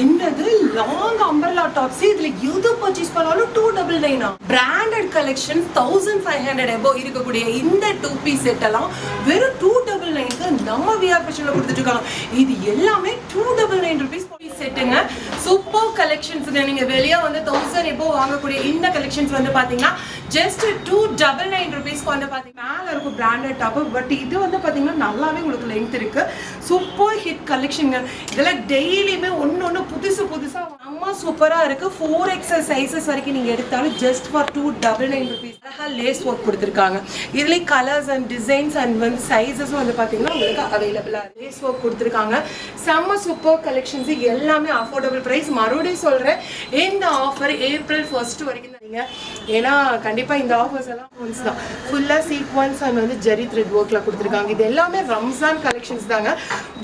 என்னது? Long umbrella tops இதுல எது பர்ச்சேஸ் பண்ணாலும் two double nine branded collection thousand five hundred above இருக்கக்கூடிய இந்த டூ பீஸ் செட் எல்லாம் வெறும் டூ டபுள் நைனுக்கு நம்ம விஆர் ஃபேஷன்ல கொடுத்துட்டு இருக்காங்க இது எல்லாமே டூ டபுள் நைன் ருபீஸ் செட்டுங்க சூப்பர் கலெக்ஷன்ஸுங்க நீங்க வெளியே வந்து தௌசண்ட் எபோ வாங்கக்கூடிய இந்த கலெக்ஷன்ஸ் வந்து பாத்தீங்கன்னா ஜஸ்ட் டூ டபுள் நைன் ருபீஸ்க்கு வந்து பாத்தீங்கன்னா மேல இருக்கும் பிராண்டட் டாப் பட் இது வந்து பாத்தீங்கன்னா நல்லாவே உங்களுக்கு லென்த் இருக்கு. சூப்பர் ஹிட் கலெக்ஷனுங்க இதெல்லாம் டெய்லியுமே ஒன்று ஒன்று புதுசு புதுசு சூப்பராக இருக்குது ஃபோர் எக்ஸல் சைஸஸ் வரைக்கும் நீங்கள் எடுத்தாலும் just for two double nine rupees அழகாக லேஸ் ஒர்க் கொடுத்துருக்காங்க. இதுலேயும் கலர்ஸ் அண்ட் டிசைன்ஸ் அண்ட் வந்து சைஸஸும் வந்து பார்த்தீங்கன்னா உங்களுக்கு அவைலபிளாக லேஸ் ஒர்க் கொடுத்துருக்காங்க. செம்ம சூப்பர் கலெக்ஷன்ஸ் எல்லாமே அஃபோர்டபுள் ப்ரைஸ் மறுபடியும் சொல்கிறேன் இந்த ஆஃபர் ஏப்ரல் ஃபர்ஸ்ட் வரைக்கும் தான் ஏன்னா கண்டிப்பாக இந்த ஆஃபர்ஸ் எல்லாம் ஒன்ஸ் தான். ஃபுல்லாக சீக்வன்ஸ் அண்ட் வந்து ஜெரி த்ரெட் ஒர்க்ல கொடுத்துருக்காங்க. இது எல்லாமே ரம்ஜான் கலெக்ஷன்ஸ் தாங்க.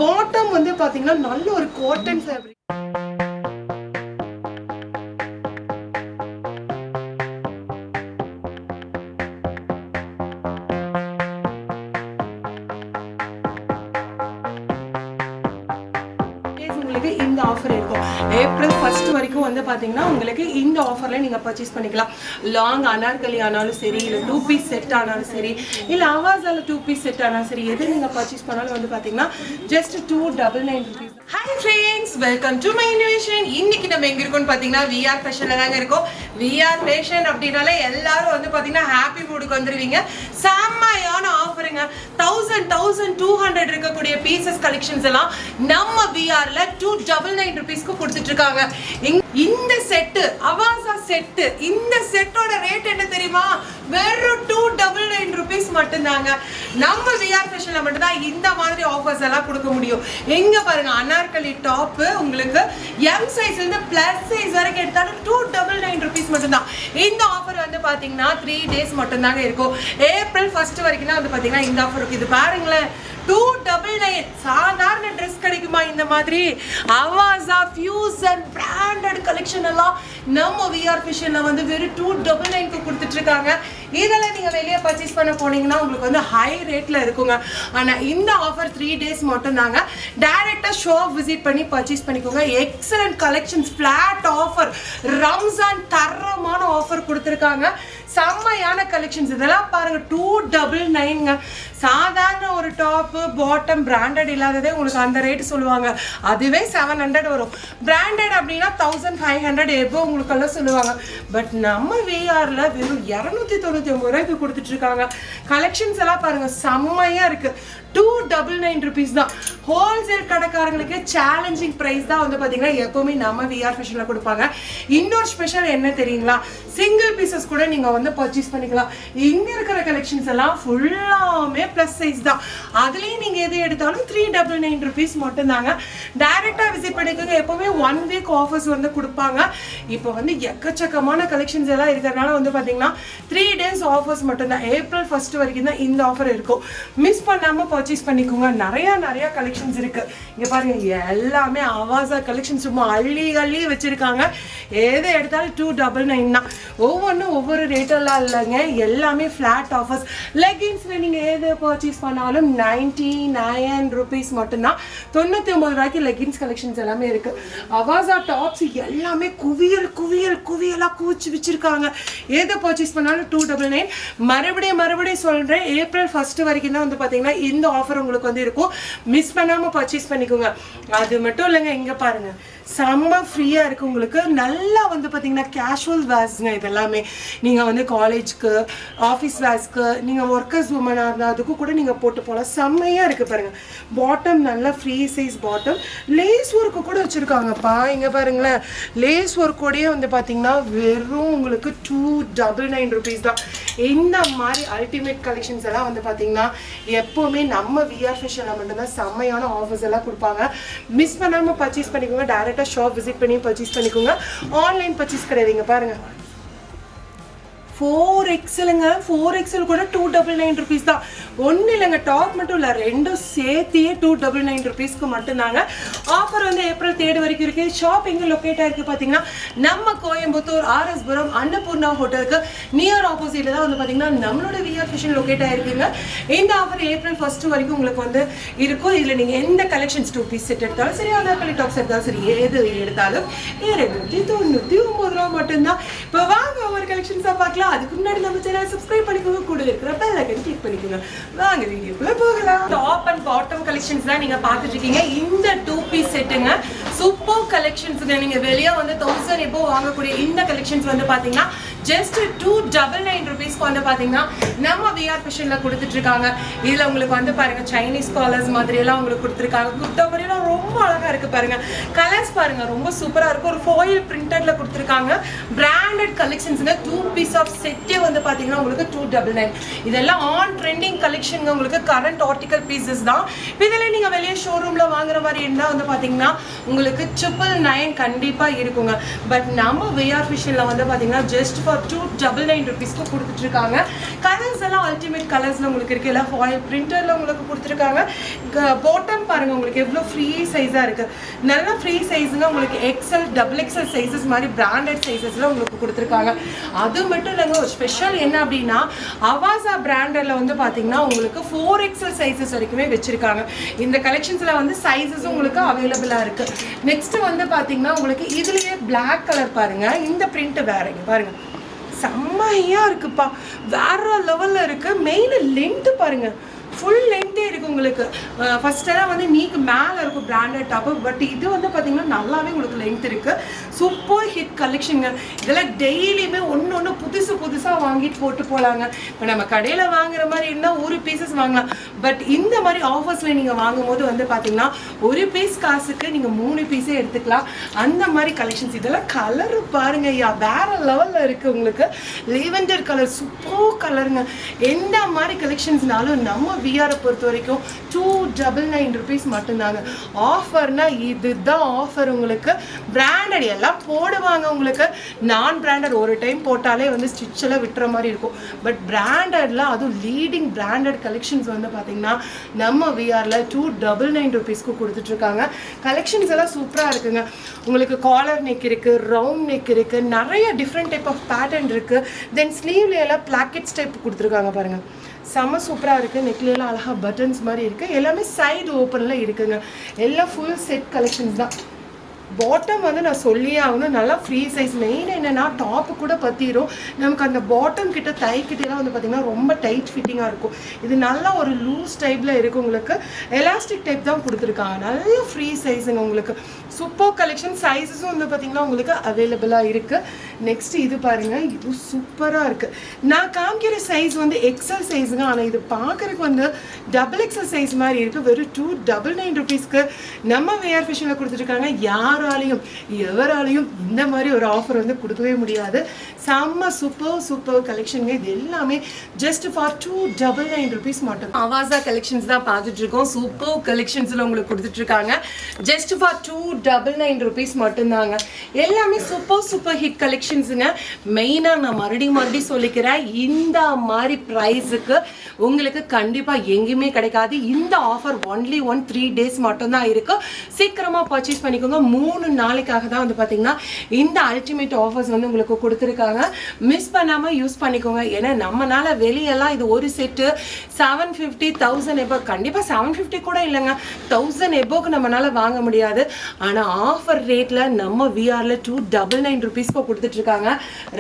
பாட்டம் வந்து பார்த்தீங்கன்னா நல்ல ஒரு காட்டன் ஃபேப்ரிக் ஏப்ரல் ஃபர்ஸ்ட் வரைக்கும் வந்து பார்த்தீங்கன்னா உங்களுக்கு இந்த ஆஃபரில் நீங்கள் பர்ச்சேஸ் பண்ணிக்கலாம். லாங் அனார்கலி ஆனாலும் சரி இல்லை டூ பீஸ் செட் ஆனாலும் சரி இல்லை அவாஸால டூ பீஸ் செட் ஆனாலும் சரி எது நீங்கள் பர்ச்சேஸ் பண்ணாலும் வந்து பார்த்தீங்கன்னா just two double nine rupees welcome to my innovation இன்னைக்கு நம்ம எங்க இருக்கோம்னு பார்த்தீங்கன்னா விஆர் ஃபேஷன்ல தாங்க இருக்கோம். விஆர் ஃபேஷன் அப்படின்னாலே எல்லாரும் வந்து பார்த்தீங்கன்னா ஹாப்பி மூடுக்கு வந்துருவீங்க. செம்மையான ஆஃபருங்க தௌசண்ட் தௌசண்ட் டூ ஹண்ட்ரட் இருக்கக்கூடிய பீசஸ் கலெக்ஷன்ஸ் எல்லாம் நம்ம விஆர்ல டூ டபுள் நைன் ருபீஸ்க்கு கொடுத்துட்டு இருக்காங்க. இங்க- இந்த செட்டு அவாசா செட்டு இந்த செட்டோட ரேட் என்ன தெரியுமா? வெறும் டூ டபுள் நைன் ருபீஸ் மட்டும்தாங்க. நம்ம விஆர் ஃபேஷனில் மட்டும்தான் இந்த மாதிரி ஆஃபர்ஸ் எல்லாம் கொடுக்க முடியும். எங்கே பாருங்க அனார்கலி டாப்பு உங்களுக்கு எம் சைஸ்லேருந்து ப்ளஸ் சைஸ் வரைக்கும் எடுத்தாலும் டூ டபுள் நைன் ருபீஸ் மட்டும்தான். இந்த ஆஃபர் வந்து பார்த்தீங்கன்னா த்ரீ டேஸ் மட்டும்தாங்க இருக்கும். ஏப்ரல் ஃபர்ஸ்ட் வரைக்கும் தான் வந்து பார்த்தீங்கன்னா இந்த ஆஃபர் இருக்குது இது பாருங்களேன் டூ டபுள் நைன் சாதாரண ட்ரெஸ் கிடைக்குமா இந்த மாதிரி? அவாசா ஃபியூசன் பிராண்டட் கலெக்ஷன் எல்லாம் நம்ம விஆர் ஃபிஷனில் வந்து வெறும் டூ டபுள் நைன்க்கு கொடுத்துட்டு இருக்காங்க. இதெல்லாம் நீங்கள் வெளியே பர்ச்சேஸ் பண்ண போனீங்கன்னா உங்களுக்கு வந்து ஹை ரேட்டில் இருக்குங்க. ஆனா இந்த ஆஃபர் த்ரீ டேஸ் மட்டும் தாங்க. டைரெக்டாக ஷாப் விசிட் பண்ணி பர்ச்சேஸ் பண்ணிக்கோங்க. Excellent collections flat offer Ramzan தரமான ஆஃபர் கொடுத்துருக்காங்க. செம்மையான கலெக்ஷன்ஸ் இதெல்லாம் பாருங்க டூ டபுள் நைன்ங்க சாதாரண ஒரு டாப்பு பாட்டம் பிராண்டட் இல்லாததே உங்களுக்கு அந்த ரேட் சொல்லுவாங்க. அதுவே செவன் ஹண்ட்ரட் வரும். பிராண்டட் அப்படின்னா தௌசண்ட் ஃபைவ் ஹண்ட்ரட் எப்போ உங்களுக்கெல்லாம் சொல்லுவாங்க. பட் நம்ம விஆரில் வெறும் இரநூத்தி தொண்ணூற்றி ஒம்பது ரூபாய்க்கு கொடுத்துட்ருக்காங்க கலெக்ஷன்ஸ் எல்லாம் பாருங்கள் செம்மையாக இருக்குது டூ டபுள் நைன் ருபீஸ் தான். ஹோல்சேல் கடைக்காரங்களுக்கு சேலஞ்சிங் ப்ரைஸ் தான் வந்து பார்த்தீங்கன்னா எப்பவுமே நம்ம விஆர் ஃபேஷனில் கொடுப்பாங்க. இன்னொரு ஸ்பெஷல் என்ன தெரியுங்களா? சிங்கிள் பீசஸ் கூட நீங்கள் வந்து பர்ச்சேஸ் பண்ணிக்கலாம். இங்கே இருக்கிற கலெக்ஷன்ஸ் எல்லாம் ஃபுல்லாமே ப்ளஸ் சைஸ் தான். அதுலேயும் நீங்கள் எது எடுத்தாலும் த்ரீ டபுள் நைன் ருபீஸ் மட்டும்தாங்க. டைரெக்டாக விசிட் பண்ணிக்கோங்க. எப்போவுமே ஒன் வீக் ஆஃபர்ஸ் வந்து கொடுப்பாங்க. இப்போ வந்து எக்கச்சக்கமான கலெக்ஷன்ஸ் எல்லாம் இருக்கிறதுனால வந்து பார்த்தீங்கன்னா த்ரீ டேஸ் ஆஃபர்ஸ் மட்டும்தான். ஏப்ரல் ஃபர்ஸ்ட் வரைக்கும் தான் இந்த ஆஃபர் இருக்கும். மிஸ் பண்ணாமல் பர்ச்சேஸ் பர்ச்சேஸ் பண்ணிக்கோங்க. நிறையா நிறையா கலெக்ஷன்ஸ் இருக்கு. இங்கே பாருங்க எல்லாமே அவாசா கலெக்ஷன் சும்மா அள்ளி அள்ளி வச்சுருக்காங்க. எது எடுத்தாலும் டூ டபுள் நைன் தான். ஒவ்வொன்றும் ஒவ்வொரு ரேட்டெல்லாம் இல்லைங்க. எல்லாமே ஃப்ளாட் ஆஃபர்ஸ் லெகின்ஸில் நீங்கள் எது பர்ச்சேஸ் பண்ணாலும் நைன்டி நைன் ருபீஸ் மட்டும்தான். தொண்ணூற்றி ஒம்பது ரூபாய்க்கு லெகின்ஸ் கலெக்ஷன்ஸ் எல்லாமே இருக்கு. அவாசா டாப்ஸ் எல்லாமே குவியல் குவியல் குவியலாக குவிச்சு வச்சுருக்காங்க. எதை பர்ச்சேஸ் பண்ணாலும் டூ டபுள் நைன் மறுபடியும் மறுபடியும் சொல்கிறேன் ஏப்ரல் ஃபஸ்ட்டு வரைக்கும் தான் வந்து பார்த்தீங்கன்னா இந்த ஆஃபர் உங்களுக்கு வந்து இருக்கும். மிஸ் பண்ணாமல் பர்ச்சேஸ் பண்ணிக்கோங்க. அது மட்டும் இல்லைங்க இங்கே பாருங்க. செம்ம ஃப்ரீயாக இருக்கு உங்களுக்கு. நல்லா வந்து பார்த்தீங்கன்னா கேஷுவல் வேர்ஸ்ங்க இது எல்லாமே நீங்கள் வந்து காலேஜ்க்கு ஆஃபீஸ் வேர்ஸ்க்கு நீங்கள் ஒர்க்கர்ஸ் உமனாக இருந்தால் அதுக்கும் கூட நீங்கள் போட்டு போகலாம் செம்மையாக இருக்குது பாருங்கள் பாட்டம் நல்லா free size bottom lace work கூட வச்சுருக்காங்கப்பா. இங்கே பாருங்களேன். லேஸ் ஒர்க்கோடையே வந்து பார்த்தீங்கன்னா வெறும் உங்களுக்கு டூ டபுள் நைன் ருபீஸ் தான். இந்த மாதிரி அல்டிமேட் கலெக்ஷன்ஸ் எல்லாம் வந்து பார்த்தீங்கன்னா எப்போவுமே நம்ம விஆர் ஃபெஷனில் மட்டும்தான் செம்மையான ஆஃபர்ஸ் எல்லாம் கொடுப்பாங்க. மிஸ் பண்ணாமல் பர்ச்சேஸ் பண்ணிக்கோங்க. டேரெக்டாக ஷாப் விசிட் பண்ணி பர்ச்சேஸ் பண்ணிக்கோங்க. ஆன்லைன் பர்ச்சேஸ் கிடையாதுங்க பாருங்கள் ஃபோர் எக்ஸலுங்க ஃபோர் எக்ஸல் கூட டூ டபுள் நைன் ருபீஸ் தான். ஒன்றும் இல்லைங்க டாப் மட்டும் இல்லை ரெண்டும் சேர்த்தியே டூ டபுள் நைன் ருபீஸ்க்கு மட்டும்தாங்க. ஆஃபர் வந்து ஏப்ரல் தேர்ட் வரைக்கும் இருக்குது ஷாப் எங்கே லொக்கேட் ஆயிருக்கு பார்த்தீங்கன்னா நம்ம கோயம்புத்தூர் ஆர்எஸ்புரம் அன்னபூர்ணா ஹோட்டலுக்கு நியர் ஆப்போசிட்டில் தான் வந்து பார்த்தீங்கன்னா நம்மளோட விஆர் ஃபிஷன் லொக்கேட் ஆயிருக்குங்க. இந்த ஆஃபர் ஏப்ரல் ஃபர்ஸ்ட் வரைக்கும் உங்களுக்கு வந்து இருக்கும். இதில் நீங்கள் எந்த கலெக்ஷன்ஸ் டூ பீஸ் செட் எடுத்தாலும் சரி அனார்கலி டாப்ஸ் எடுத்தாலும் சரி எது எடுத்தாலும் இருநூற்றி தொண்ணூற்றி ஒம்பது ரூபா மட்டும்தான். இப்போ வாங்க ஒவ்வொரு கலெக்ஷன்ஸாக பார்க்கலாம். அதுக்கு முன்னாடி நம்ம சேனல் சப்ஸ்கிரைப் பண்ணிக்கோங்க. கூட இருக்கிற பெல் ஐக்கன் கிளிக் பண்ணிக்கோங்க. வாங்க வீடியோக்குள்ள போகலாம். டாப் அண்ட் பாட்டம் கலெக்ஷன்ஸ் தான் நீங்க பார்த்துட்டு இருக்கீங்க. இந்த டூ பீஸ் செட்டுங்க சூப்பர் கலெக்ஷன்ஸுங்க நீங்கள் வெளியே வந்து தௌசண்ட் எப்போ வாங்கக்கூடிய இந்த கலெக்ஷன்ஸ் வந்து பார்த்தீங்கன்னா ஜஸ்ட் டூ டபுள் நைன் ருபீஸ்க்கு வந்து பார்த்தீங்கன்னா நம்ம விஆர் ஃபேஷன்ல கொடுத்துட்ருக்காங்க. இதில் உங்களுக்கு வந்து பாருங்க சைனீஸ் காலர்ஸ் மாதிரியெல்லாம் உங்களுக்கு கொடுத்துருக்காங்க. குர்த்தா மாதிரிலாம் ரொம்ப அழகா இருக்கு பாருங்க. கலர்ஸ் பாருங்க ரொம்ப சூப்பராக இருக்கும் ஒரு ஃபோயில் பிரிண்டடில் கொடுத்துருக்காங்க. பிராண்டட் கலெக்ஷன்ஸுங்க டூ பீஸ் ஆஃப் செட்டே வந்து பார்த்தீங்கன்னா உங்களுக்கு டூ டபுள் நைன் இதெல்லாம் ஆன் ட்ரெண்டிங் கலெக்ஷன் உங்களுக்கு கரண்ட் ஆர்டிகல் பீசஸ் தான். இதில் நீங்கள் வெளியே ஷோரூமில் வாங்குற மாதிரி இருந்தால் வந்து பார்த்தீங்கன்னா உங்களுக்கு ட்ரிபிள் நைன் கண்டிப்பாக இருக்குங்க. பட் நம்ம விஆர் ஃபிஷன்ல வந்து பார்த்தீங்கன்னா just for two double nine ருபீஸ்க்கு கொடுத்துட்ருக்காங்க. கலர்ஸ் எல்லாம் அல்டிமேட் கலர்ஸில் உங்களுக்கு இருக்கு. எல்லாம் ஃபாயில் பிரிண்டரில் உங்களுக்கு கொடுத்துருக்காங்க பாட்டம் பாருங்க உங்களுக்கு எவ்வளோ ஃப்ரீ சைஸாக இருக்கு. நல்ல ஃப்ரீ சைஸுங்க உங்களுக்கு எக்ஸல் டபுள் எக்ஸல் சைஸஸ் மாதிரி பிராண்டட் சைஸஸ்ல உங்களுக்கு கொடுத்துருக்காங்க. அது மட்டும் இல்லைங்க ஒரு ஸ்பெஷல் என்ன அப்படின்னா அவாசா பிராண்டட்ல வந்து பாத்தீங்கன்னா உங்களுக்கு ஃபோர் எக்ஸல் சைஸஸ் வரைக்குமே வச்சிருக்காங்க. இந்த கலெக்ஷன்ஸ்ல வந்து சைஸஸும் உங்களுக்கு அவைலபிளா இருக்கு. நெக்ஸ்ட் வந்து பாத்தீங்கன்னா உங்களுக்கு இதுலயே பிளாக் கலர் பாருங்க. இந்த பிரிண்ட் வேறங்க பாருங்க. செம்மையா இருக்குப்பா. வேற லெவல்ல இருக்கு. மெயின் லென்த் பாருங்க. ஃபுல் லென்த்தே இருக்கு உங்களுக்கு. ஃபஸ்ட்டெல்லாம் வந்து நீக்கு மேலே இருக்கும் பிராண்டட் டாப்பு பட் இது வந்து பார்த்தீங்கன்னா நல்லாவே உங்களுக்கு லென்த் இருக்குது சூப்பர் ஹிட் கலெக்ஷனுங்க இதெல்லாம் டெய்லியுமே ஒன்று ஒன்று புதுசு புதுசாக வாங்கிட்டு போட்டு போகலாங்க இப்போ நம்ம கடையில் வாங்குற மாதிரி இருந்தால் ஒரு பீசஸ் வாங்கலாம். பட் இந்த மாதிரி ஆஃபர்ஸில் நீங்கள் வாங்கும்போது வந்து பார்த்தீங்கன்னா ஒரு பீஸ் காசுக்கு நீங்கள் மூணு பீஸே எடுத்துக்கலாம். அந்த மாதிரி கலெக்ஷன்ஸ் இதெல்லாம் கலர் பாருங்க ஐயா. வேற லெவலில் இருக்குது உங்களுக்கு. லேவெண்டர் கலர் சூப்பர் கலருங்க எந்த மாதிரி கலெக்ஷன்ஸ்னாலும் நம்ம பிஆரை பொறுத்த வரைக்கும் டூ டபுள் நைன் ருபீஸ் மட்டும்தாங்க. ஆஃபர்னா இதுதான் ஆஃபர் உங்களுக்கு. பிராண்டட் எல்லாம் போடுவாங்க உங்களுக்கு. நான் பிராண்டட் ஒரு டைம் போட்டாலே வந்து ஸ்டிச்செல்லாம் விட்டுற மாதிரி இருக்கும். பட் பிராண்டட்ல அதுவும் லீடிங் பிராண்டட் கலெக்ஷன்ஸ் வந்து பார்த்தீங்கன்னா நம்ம விஆரில் டூ டபுள் நைன் ருபீஸ்க்கு கொடுத்துட்ருக்காங்க. கலெக்ஷன்ஸ் எல்லாம் சூப்பராக இருக்குங்க. உங்களுக்கு காலர் நெக் இருக்குது ரவுண்ட் நெக் இருக்குது நிறைய டிஃப்ரெண்ட் டைப் ஆஃப் பேட்டர்ன் இருக்குது தென் ஸ்லீவ்ல எல்லாம் பிளாக்கெட்ஸ் டைப் கொடுத்துருக்காங்க பாருங்கள் செம்ம சூப்பராக இருக்குது நெக்லாம் அழகாக பட்டன்ஸ் மாதிரி இருக்குது எல்லாமே சைடு ஓப்பனில் இருக்குதுங்க எல்லாம் ஃபுல் செட் கலெக்ஷன்ஸ் தான். பாட்டம் வந்து நான் சொல்லியே ஆகணும். நல்லா ஃப்ரீ சைஸ் மெயின் என்னென்னா டாப்பு கூட பற்றிடும் நமக்கு அந்த பாட்டம் கிட்ட தை வந்து பார்த்திங்கன்னா ரொம்ப டைட் ஃபிட்டிங்காக இருக்கும். இது நல்லா ஒரு லூஸ் டைப்பில் இருக்குது உங்களுக்கு. எலாஸ்டிக் டைப் தான் கொடுத்துருக்காங்க. நல்ல ஃப்ரீ சைஸுங்க உங்களுக்கு. சூப்பர் கலெக்ஷன் சைஸஸும் வந்து பார்த்திங்கன்னா உங்களுக்கு அவைலபிளாக இருக்குது நெக்ஸ்ட் இது பாருங்க இது சூப்பராக இருக்குது நான் காமிக்கிற சைஸ் வந்து எக்ஸல் சைஸுங்க ஆனால் இது பார்க்குறதுக்கு வந்து டபுள் எக்ஸல் சைஸ் மாதிரி இருக்குது வெறும் டூ டபுள் நைன் ருபீஸ்க்கு நம்ம வேர் ஃபேஷனில் கொடுத்துருக்காங்க யாராலையும் எவராலையும் இந்த மாதிரி ஒரு ஆஃபர் வந்து கொடுக்கவே முடியாது. செம்ம சூப்பர் சூப்பர் கலெக்ஷனுங்க இது எல்லாமே just for two double nine rupees மட்டும். அவாசா கலெக்ஷன்ஸ் தான் பார்த்துட்டு இருக்கோம் சூப்பர் கலெக்ஷன்ஸில் உங்களுக்கு கொடுத்துட்டு இருக்காங்க just for two double nine rupees மட்டும்தாங்க. எல்லாமே சூப்பர் சூப்பர் ஹிட் கலெக்ஷன் கலெக்ஷன்ஸுங்க மெயினாக நான் மறுபடியும் மறுபடியும் சொல்லிக்கிறேன். இந்த மாதிரி ப்ரைஸுக்கு உங்களுக்கு கண்டிப்பாக எங்கேயுமே கிடைக்காது. இந்த offer only one three days மட்டும்தான் இருக்குது சீக்கிரமாக பர்ச்சேஸ் பண்ணிக்கோங்க. மூணு நாளைக்காக தான் வந்து பார்த்தீங்கன்னா இந்த அல்டிமேட் ஆஃபர்ஸ் வந்து உங்களுக்கு கொடுத்துருக்காங்க. மிஸ் பண்ணாமல் யூஸ் பண்ணிக்கோங்க. ஏன்னா நம்மனால வெளியெல்லாம் இது ஒரு set seven fifty thousand above கண்டிப்பாக செவன் ஃபிஃப்டி கூட இல்லைங்க. தௌசண்ட் எபோக்கு நம்மளால வாங்க முடியாது. ஆனால் ஆஃபர் ரேட்டில் நம்ம விஆரில் டூ டபுள் நைன் ருபீஸ்க்கு கொடுத்துட்ருக்காங்க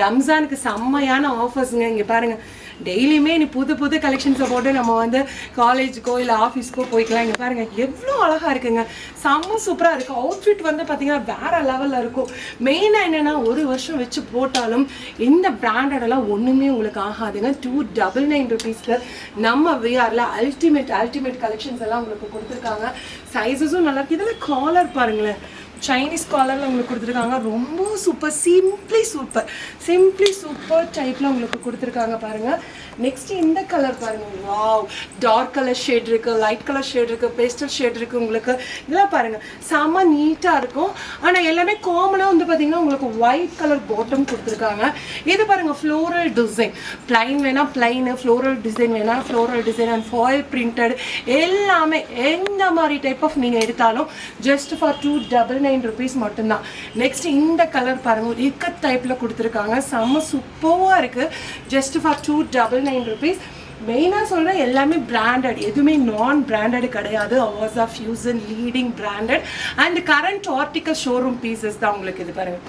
ரம்ஜானுக்கு செம்மையான ஆஃபர்ஸுங்க இங்கே பாருங்கள் டெய்லியுமே நீ புது புது கலெக்ஷன்ஸை போட்டு நம்ம வந்து காலேஜுக்கோ இல்லை ஆஃபீஸ்க்கோ போய்க்கலாம். இங்கே பாருங்க. எவ்வளோ அழகாக இருக்குங்க. செம்ம சூப்பராக இருக்குது அவுட்ஃபிட் வந்து பார்த்தீங்கன்னா வேற லெவலில் இருக்கும். மெயினாக என்னென்னா ஒரு வருஷம் வச்சு போட்டாலும் இந்த பிராண்டடெல்லாம் ஒன்றுமே உங்களுக்கு ஆகாதுங்க. டூ டபுள் நைன் ருபீஸ்க்கு நம்ம விஆரில் அல்டிமேட் அல்டிமேட் கலெக்ஷன்ஸ் எல்லாம் உங்களுக்கு கொடுத்துருக்காங்க. சைஸஸும் நல்லா இருக்குது இதில் காலர் பாருங்களேன். சைனீஸ் காலரில் உங்களுக்கு கொடுத்துருக்காங்க. ரொம்ப super simply super simply super டைப்பில் உங்களுக்கு கொடுத்துருக்காங்க பாருங்கள் நெக்ஸ்ட் இந்த கலர் பாருங்கள் வாவ் டார்க் கலர் ஷேட் இருக்குது லைட் கலர் ஷேட் இருக்குது பேஸ்டல் ஷேட் இருக்குது உங்களுக்கு. இதெல்லாம் பாருங்கள் செம்ம நீட்டாக இருக்கும். ஆனால் எல்லாமே காமனாக வந்து பார்த்தீங்கன்னா உங்களுக்கு ஒயிட் கலர் பாட்டம் கொடுத்துருக்காங்க. இது பாருங்கள் ஃப்ளோரல் டிசைன் பிளைன் வேணா பிளைனு ஃப்ளோரல் டிசைன் வேணா floral design and foil printed எல்லாமே எந்த மாதிரி டைப் ஆஃப் நீங்கள் எடுத்தாலும் just for two double nine rupees மட்டும்தான். நெக்ஸ்ட் இந்த கலர் பாருங்க ஒரு இக்கத் டைப்பில் கொடுத்துருக்காங்க. செம்ம சூப்பராக இருக்குது just for two double nine rupees மெயினாக சொல்கிறேன் எல்லாமே பிராண்டட் எதுவுமே நான் பிராண்டட் கிடையாது. Ours of fusion leading branded and current article showroom pieces தான் உங்களுக்கு இது பாருங்கள்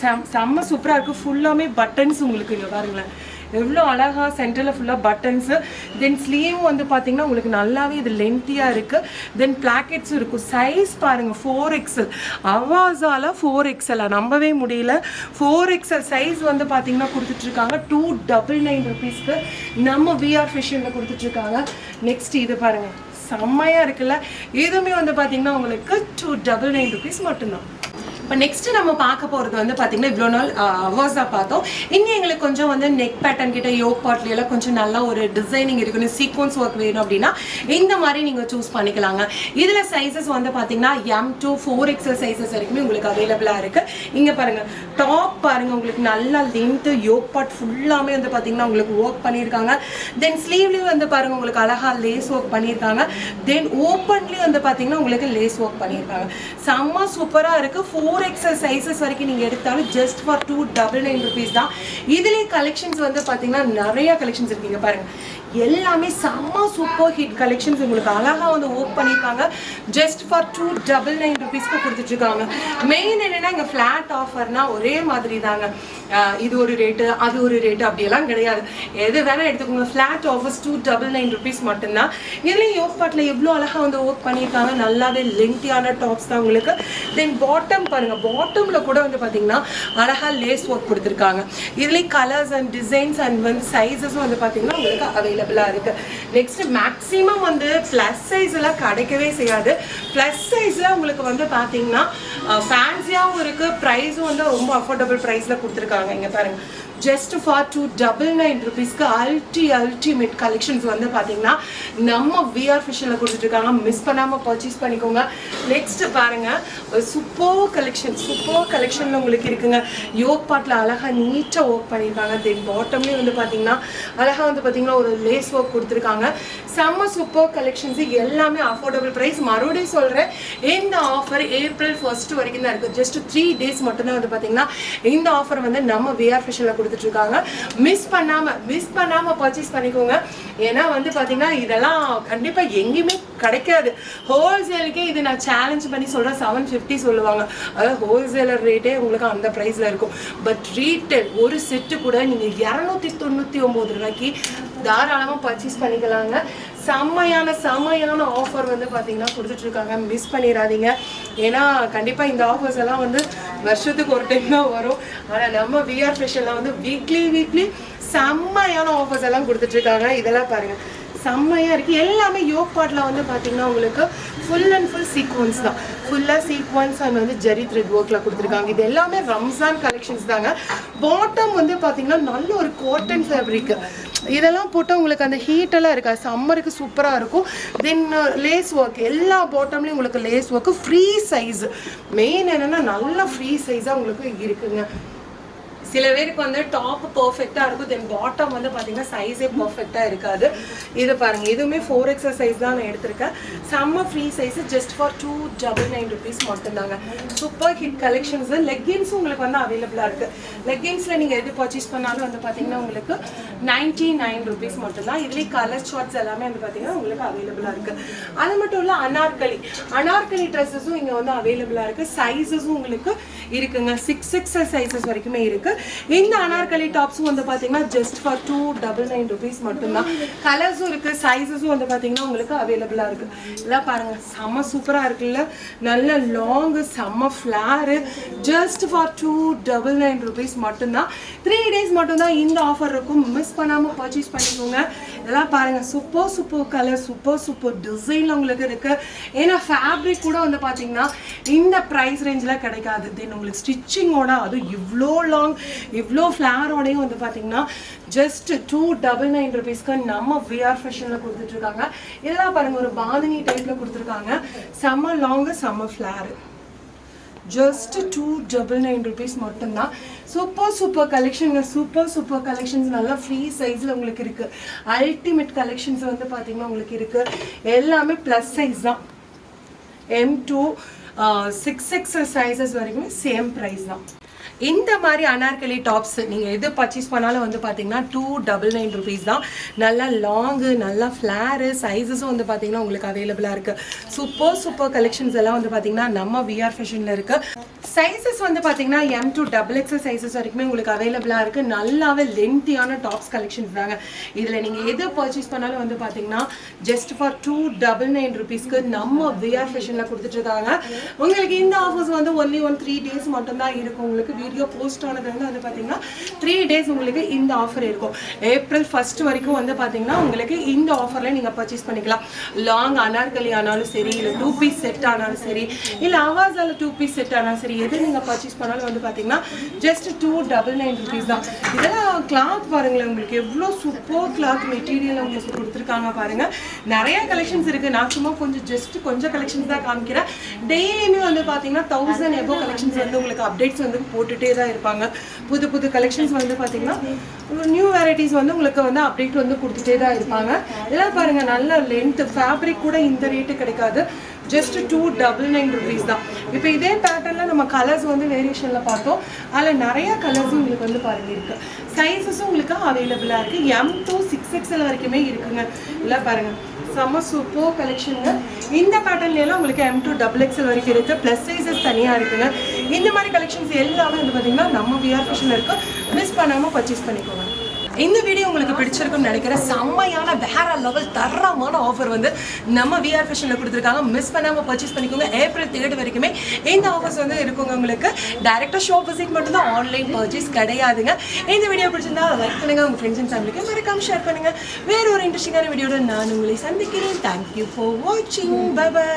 செம் செம்ம சூப்பராக இருக்குது ஃபுல்லாமே பட்டன்ஸ் உங்களுக்கு இங்கே பாருங்களேன். எவ்வளோ அழகாக சென்டரில் ஃபுல்லாக பட்டன்ஸு தென் ஸ்லீவ் வந்து பார்த்தீங்கன்னா உங்களுக்கு நல்லாவே இது லென்த்தியாக இருக்குது தென் பிளாக்கெட்ஸும் இருக்கும். சைஸ் பாருங்கள் ஃபோர் எக்ஸல் அவாஸால் ஃபோர் எக்ஸலாக நம்பவே முடியல. ஃபோர் எக்ஸல் சைஸ் வந்து பார்த்தீங்கன்னா கொடுத்துட்ருக்காங்க. டூ டபுள் நைன் ருபீஸ்க்கு நம்ம விஆர் ஃபேஷனில் கொடுத்துட்ருக்காங்க. நெக்ஸ்ட் இது பாருங்கள் செம்மையாக இருக்குல்ல. இதுவுமே வந்து பார்த்தீங்கன்னா உங்களுக்கு டூ டபுள் நைன் ருபீஸ் மட்டும்தான். இப்போ நெக்ஸ்ட் நம்ம பார்க்க போகிறது வந்து பார்த்தீங்கன்னா இவ்வளோ நாள் அவாஸாக பார்த்தோம். இன்னும் எங்களுக்கு கொஞ்சம் வந்து நெக் பேட்டர்ன் கிட்ட யோக் பாட்லையெல்லாம் எல்லாம் கொஞ்சம் நல்லா ஒரு டிசைனிங் இருக்கணும் சீக்வன்ஸ் ஒர்க் வேணும் அப்படின்னா இந்த மாதிரி நீங்கள் சூஸ் பண்ணிக்கலாங்க. இதில் சைஸஸ் வந்து பார்த்தீங்கன்னா M two four XL sizes வரைக்குமே உங்களுக்கு அவைலபிளாக இருக்குது இங்கே பாருங்கள் டாப் பாருங்கள் உங்களுக்கு நல்லா லென்த்து யோக் பாட் ஃபுல்லாமே வந்து பார்த்தீங்கன்னா உங்களுக்கு ஒர்க் பண்ணியிருக்காங்க. தென் ஸ்லீவ்லேயும் வந்து பாருங்கள் உங்களுக்கு அழகாக லேஸ் ஒர்க் பண்ணியிருக்காங்க. தென் ஓப்பன்லேயும் வந்து பார்த்தீங்கன்னா உங்களுக்கு லேஸ் ஒர்க் பண்ணியிருக்காங்க. செம்ம சூப்பராக இருக்குது ஃபோர் எக்ஸல் சைஸஸ் வரைக்கும் நீங்கள் எடுத்தாலும் just for two double nine rupees தான். இதுலேயே கலெக்ஷன்ஸ் வந்து பார்த்தீங்கன்னா நிறைய கலெக்ஷன்ஸ் இருக்கீங்க பாருங்க. எல்லாமே செம்ம சூப்பர் ஹிட் கலெக்ஷன்ஸ் உங்களுக்கு அழகாக வந்து ஒர்க் பண்ணியிருக்காங்க. Just for two double nine ருபீஸ்க்கு கொடுத்துட்ருக்காங்க. மெயின் என்னென்னா இங்கே ஃப்ளாட் ஆஃபர்னா ஒரே மாதிரி தாங்க. இது ஒரு ரேட்டு அது ஒரு ரேட்டு அப்படியெல்லாம் கிடையாது. எது வேணால் எடுத்துக்கோங்க. Flat offers two double nine rupees மட்டும்தான். இதுலேயும் யோக் பாட்டில் எவ்வளோ அழகாக வந்து ஒர்க் பண்ணியிருக்காங்க. நல்லாவே லென்த்தியான டாப்ஸ் தான் உங்களுக்கு. தென் பாட்டம் பாருங்கள் பாட்டமில் கூட வந்து பார்த்தீங்கன்னா அழகாக லேஸ் ஒர்க் கொடுத்துருக்காங்க. இதுலேயும் கலர்ஸ் அண்ட் டிசைன்ஸ் அண்ட் வந்து சைஸஸும் வந்து பார்த்தீங்கன்னா உங்களுக்கு அவைலபிளாக இருக்குது நெக்ஸ்ட் மேக்ஸிமம் வந்து ப்ளஸ் சைஸ் எல்லாம் கிடைக்கவே செய்யாது. ப்ளஸ் சைஸில் உங்களுக்கு வந்து பார்த்தீங்கன்னா ஃபேன்சியாகவும் இருக்குது ப்ரைஸும் வந்து ரொம்ப அஃபோர்டபுள் ப்ரைஸில் கொடுத்துருக்காங்க. இங்கே பாருங்க. Just for two double nine ருபீஸ்க்கு அல்டி அல்டிமேட் கலெக்ஷன்ஸ் வந்து பார்த்தீங்கன்னா நம்ம விஆர் ஃபிஷில் கொடுத்துட்ருக்காங்க மிஸ் பண்ணாமல் பர்ச்சேஸ் பண்ணிக்கோங்க. நெக்ஸ்ட் பாருங்க. சூப்பர் கலெக்ஷன் சூப்பர் கலெக்ஷனில் உங்களுக்கு இருக்குங்க. யோக் பாட்டில் அழகாக நீட்டாக ஒர்க் பண்ணியிருக்காங்க. தென் பாட்டம்லேயும் வந்து பார்த்தீங்கன்னா அழகாக வந்து பார்த்தீங்கன்னா ஒரு லேஸ் ஒர்க் கொடுத்துருக்காங்க. செம்ம சூப்பர் கலெக்ஷன்ஸ் எல்லாமே அஃபோர்டபுள் ப்ரைஸ் மறுபடியும் சொல்கிறேன் இந்த ஆஃபர் ஏப்ரல் ஃபர்ஸ்ட் வரைக்கும் தான் இருக்குது ஜஸ்ட் த்ரீ டேஸ் மட்டும்தான் வந்து பார்த்தீங்கன்னா இந்த ஆஃபர் வந்து நம்ம விஆர் ஃபேஷனில் கொடுத்துட்ருக்காங்க. மிஸ் பண்ணாமல் மிஸ் பண்ணாமல் பர்ச்சேஸ் பண்ணிக்கோங்க. ஏன்னா வந்து பார்த்தீங்கன்னா இதெல்லாம் கண்டிப்பாக எங்கேயுமே கிடைக்காது. ஹோல்சேலுக்கே இது நான் சேலஞ்ச் பண்ணி சொல்கிறேன் செவன் ஃபிஃப்டி சொல்லுவாங்க. அதாவது ஹோல்சேலர் ரேட்டே உங்களுக்கு அந்த ப்ரைஸில் இருக்கும். பட் ரீட்டைல் ஒரு செட்டு கூட நீங்கள் இரநூத்தி தொண்ணூற்றி ஒம்பது ரூபாய்க்கு தாராளமாக பர்ச்சேஸ் பண்ணிக்கலாங்க. செம்மையான செம்மையான ஆஃபர் வந்து பார்த்தீங்கன்னா கொடுத்துட்ருக்காங்க. மிஸ் பண்ணிடாதீங்க. ஏன்னா கண்டிப்பாக இந்த ஆஃபர்ஸ் எல்லாம் வந்து வருஷத்துக்கு ஒரு டைம் தான் வரும். ஆனால் நம்ம விஆர் ஃபெஷனில் வந்து வீக்லி வீக்லி செம்மையான ஆஃபர்ஸ் எல்லாம் கொடுத்துட்ருக்காங்க இதெல்லாம் பாருங்கள் செம்மையாக இருக்குது எல்லாமே யோக் பாட்டில் வந்து பார்த்தீங்கன்னா உங்களுக்கு ஃபுல் அண்ட் ஃபுல் சீக்வன்ஸ் தான். ஃபுல்லாக சீக்வன்ஸ் அண்ட் வந்து ஜெரி த்ரெட் ஒர்க்கில் கொடுத்துருக்காங்க. இது எல்லாமே ரம்ஜான் கலெக்ஷன்ஸ் தாங்க. பாட்டம் வந்து பார்த்தீங்கன்னா நல்ல ஒரு காட்டன் ஃபேப்ரிக் இதெல்லாம் போட்டால் உங்களுக்கு அந்த ஹீட்டெல்லாம் இருக்காது. சம்மருக்கு சூப்பராக இருக்கும். தென் லேஸ் ஒர்க் எல்லா பாட்டம்லேயும் உங்களுக்கு lace work free size main என்னென்னா நல்ல ஃப்ரீ சைஸாக உங்களுக்கு இருக்குங்க. சில பேருக்கு வந்து டாப் பர்ஃபெக்டாக இருக்கும். தென் பாட்டம் வந்து பார்த்தீங்கன்னா சைஸே பர்ஃபெக்டாக இருக்காது. இது பாருங்கள் இதுவுமே ஃபோர் எக்ஸல் சைஸ் தான் நான் எடுத்திருக்கேன். செம்ம free size just for two double nine rupees மட்டும்தாங்க. சூப்பர் ஹிட் கலெக்ஷன்ஸ் லெக்கின்ஸும் உங்களுக்கு வந்து அவைலபிளாக இருக்குது லெக்கின்ஸில் நீங்கள் எது பர்ச்சேஸ் பண்ணாலும் வந்து பார்த்தீங்கன்னா உங்களுக்கு நைன்டி நைன் ருபீஸ் மட்டும்தான். இதுலேயே கலர் ஷார்ட்ஸ் எல்லாமே வந்து பார்த்தீங்கன்னா உங்களுக்கு அவைலபிளாக இருக்குது அது மட்டும் இல்லை அனார்கலி. அனார்கலி ட்ரெஸ்ஸஸும் இங்கே வந்து அவைலபிளாக இருக்குது சைஸஸும் உங்களுக்கு இருக்குங்க. சிக்ஸ் எக்ஸல் சைஸஸ் வரைக்குமே இருக்குது இந்த அனார்கலி டாப்ஸும் வந்து பார்த்தீங்கன்னா just for two double nine rupees மட்டும்தான். கலர்ஸும் இருக்குது சைஸஸும் வந்து பார்த்தீங்கன்னா உங்களுக்கு அவைலபிளாக இருக்குது இதெல்லாம் பாருங்கள் செம்ம சூப்பராக இருக்குல்ல? நல்ல லாங்கு செம்ம flare just for two double nine rupees மட்டும்தான். த்ரீ டேஸ் மட்டும்தான் இந்த ஆஃபர் இருக்கும். மிஸ் பண்ணாமல் பர்ச்சேஸ் பண்ணிக்கோங்க. இதெல்லாம் பாருங்க super super colour super super டிசைனில் உங்களுக்கு இருக்கு. ஏன்னா ஃபேப்ரிக் கூட வந்து பார்த்தீங்கன்னா இந்த ப்ரைஸ் ரேஞ்சில் கிடைக்காது. தென் உங்களுக்கு ஸ்டிச்சிங்கோட அதுவும் இவ்வளோ லாங் இவ்வளோ ஃப்ளாரோடையும் வந்து பார்த்தீங்கன்னா ஜஸ்ட் டூ டபுள் நைன் ருபீஸ்க்கு நம்ம விஆர் ஃபேஷனில் கொடுத்துட்ருக்காங்க இதெல்லாம் பாருங்க ஒரு பாதினி டைப்பில் கொடுத்துருக்காங்க. செம்ம லாங்கு செம்ம flare just two double nine rupees மட்டும்தான். சூப்பர் சூப்பர் கலெக்ஷனுங்க சூப்பர் சூப்பர் கலெக்ஷன்ஸ் நல்லா ஃப்ரீ சைஸில் உங்களுக்கு இருக்குது அல்டிமேட் கலெக்ஷன்ஸ் வந்து பார்த்தீங்கன்னா உங்களுக்கு இருக்குது எல்லாமே ப்ளஸ் சைஸ் தான். M two six X sizes வரைக்குமே சேம் ப்ரைஸ் தான். இந்த மாதிரி அனார்கலி டாப்ஸ் நீங்கள் எது பர்ச்சேஸ் பண்ணாலும் வந்து பார்த்தீங்கன்னா டூ டபுள் நைன் ருபீஸ் தான். நல்லா லாங்கு நல்லா ஃப்ளாரு சைஸஸும் வந்து பார்த்தீங்கன்னா உங்களுக்கு அவைலபிளாக இருக்குது சூப்பர் சூப்பர் கலெக்ஷன்ஸ் எல்லாம் வந்து பார்த்தீங்கன்னா நம்ம விஆர் ஃபேஷனில் இருக்குது சைஸஸ் வந்து பார்த்தீங்கன்னா M two double XL sizes வரைக்குமே உங்களுக்கு அவைலபிளாக இருக்குது நல்லாவே லென்த்தியான டாப்ஸ் கலெக்ஷன்ஸ் தாங்க. இதில் நீங்கள் எது பர்ச்சேஸ் பண்ணாலும் வந்து பார்த்தீங்கன்னா just for two double nine ருபீஸ்க்கு நம்ம விஆர் ஃபேஷனில் கொடுத்துட்ருக்காங்க உங்களுக்கு இந்த ஆஃபர்ஸ் வந்து ஒன்லி ஒன் த்ரீ டேஸ் மட்டும்தான் இருக்கும். உங்களுக்கு வீடியோ போஸ்ட் ஆனது வந்து வந்து பார்த்தீங்கன்னா த்ரீ டேஸ் உங்களுக்கு இந்த ஆஃபர் இருக்கும். ஏப்ரல் ஃபர்ஸ்ட் வரைக்கும் வந்து பார்த்தீங்கன்னா உங்களுக்கு இந்த ஆஃபரில் நீங்கள் பர்ச்சேஸ் பண்ணிக்கலாம். லாங் அனார்கலி ஆனாலும் சரி இல்லை டூ பீஸ் செட் ஆனாலும் சரி இல்லை அவாஸால் டூ பீஸ் செட் ஆனாலும் சரி எது நீங்கள் பர்ச்சேஸ் பண்ணாலும் வந்து பார்த்தீங்கன்னா just two double nine rupees தான். இதெல்லாம் கிளாத் பாருங்களேன் உங்களுக்கு. எவ்வளோ சூப்பர் கிளாத் மெட்டீரியல் உங்களுக்கு கொடுத்துருக்காங்க பாருங்க. நிறைய கலெக்ஷன்ஸ் இருக்குது நான் சும்மா கொஞ்சம் ஜஸ்ட் கொஞ்சம் கலெக்ஷன்ஸ் தான் காமிக்கிறேன். டெய்லியுமே வந்து பார்த்தீங்கன்னா தௌசண்ட் எபோ கலெக்ஷன்ஸ் வந்து உங்களுக்கு அப்டேட்ஸ் வந்து போட்டு போட்டுகிட்டே தான் இருப்பாங்க. புது புது கலெக்ஷன்ஸ் வந்து பார்த்தீங்கன்னா நியூ வெரைட்டிஸ் வந்து உங்களுக்கு வந்து அப்டேட் வந்து கொடுத்துட்டே தான் இருப்பாங்க. இதெல்லாம் பாருங்க நல்ல லென்த் ஃபேப்ரிக் கூட இந்த ரேட்டு கிடைக்காது. Just two double nine rupees தான். இப்போ இதே பேட்டர்னில் நம்ம கலர்ஸ் வந்து வேரியேஷனில் பார்த்தோம். அதில் நிறைய கலர்ஸும் உங்களுக்கு வந்து பாருங்க இருக்கு. சைஸஸும் உங்களுக்கு அவைலபிளாக இருக்குது எம் டூ சிக்ஸ் எக்ஸ்எல் வரைக்குமே இருக்குங்க. இல்லை பாருங்க. செம்ம சூப்பர் கலெக்ஷனுங்க இந்த பேட்டர்ன்லாம் உங்களுக்கு எம் டூ டபுள் எக்ஸ்எல் வரைக்கும் இருக்குது ப்ளஸ் சைஸஸ் தனியாக இருக்குங்க. இந்த மாதிரி கலெக்ஷன்ஸ் எல்லாமே வந்து பார்த்தீங்கன்னா நம்ம விஆர் ஃபேஷனில் இருக்கு. மிஸ் பண்ணாமல் பர்ச்சேஸ் பண்ணிக்கோங்க. இந்த வீடியோ உங்களுக்கு பிடிச்சிருக்குன்னு நினைக்கிறேன். செம்மையான வேற லெவல் தரமான ஆஃபர் வந்து நம்ம விஆர் ஃபேஷனில் கொடுத்துருக்காங்க. மிஸ் பண்ணாமல் பர்ச்சேஸ் பண்ணிக்கோங்க. ஏப்ரல் தேர்ட் வரைக்குமே இந்த ஆஃபர்ஸ் வந்து இருக்குங்க உங்களுக்கு. டேரெக்டாக ஷாப் விசிட் மட்டும்தான் ஆன்லைன் பர்ச்சேஸ் கிடையாதுங்க. இந்த வீடியோ பிடிச்சிருந்தா லைக் பண்ணுங்க. உங்கள் ஃப்ரெண்ட்ஸ் அண்ட் ஃபேமிலிக்கு மறக்காம ஷேர் பண்ணுங்க. வேற ஒரு இன்ட்ரெஸ்டிங்கான வீடியோட நான் உங்களை சந்திக்கிறேன். தேங்க்யூ ஃபார் வாட்சிங் பை பை